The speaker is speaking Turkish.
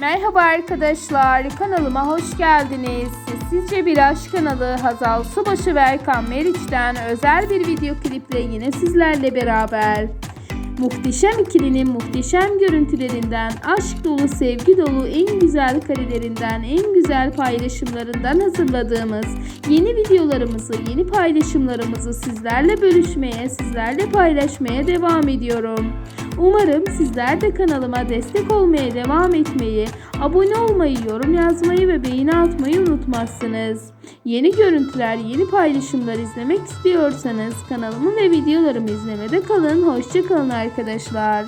Merhaba arkadaşlar, kanalıma hoş geldiniz. Sessizce Bir Aşk kanalı Hazal Subaşı ve Erkan Meriç'ten özel bir video kliple yine sizlerle beraber. Muhteşem ikilinin muhteşem görüntülerinden, aşk dolu, sevgi dolu, en güzel karelerinden, en güzel paylaşımlarından hazırladığımız yeni videolarımızı, yeni paylaşımlarımızı sizlerle bölüşmeye, sizlerle paylaşmaya devam ediyorum. Umarım sizler de kanalıma destek olmaya devam etmeyi, abone olmayı, yorum yazmayı ve beğeni atmayı unutmazsınız. Yeni görüntüler, yeni paylaşımlar izlemek istiyorsanız kanalımı ve videolarımı izlemede kalın. Hoşçakalın arkadaşlar.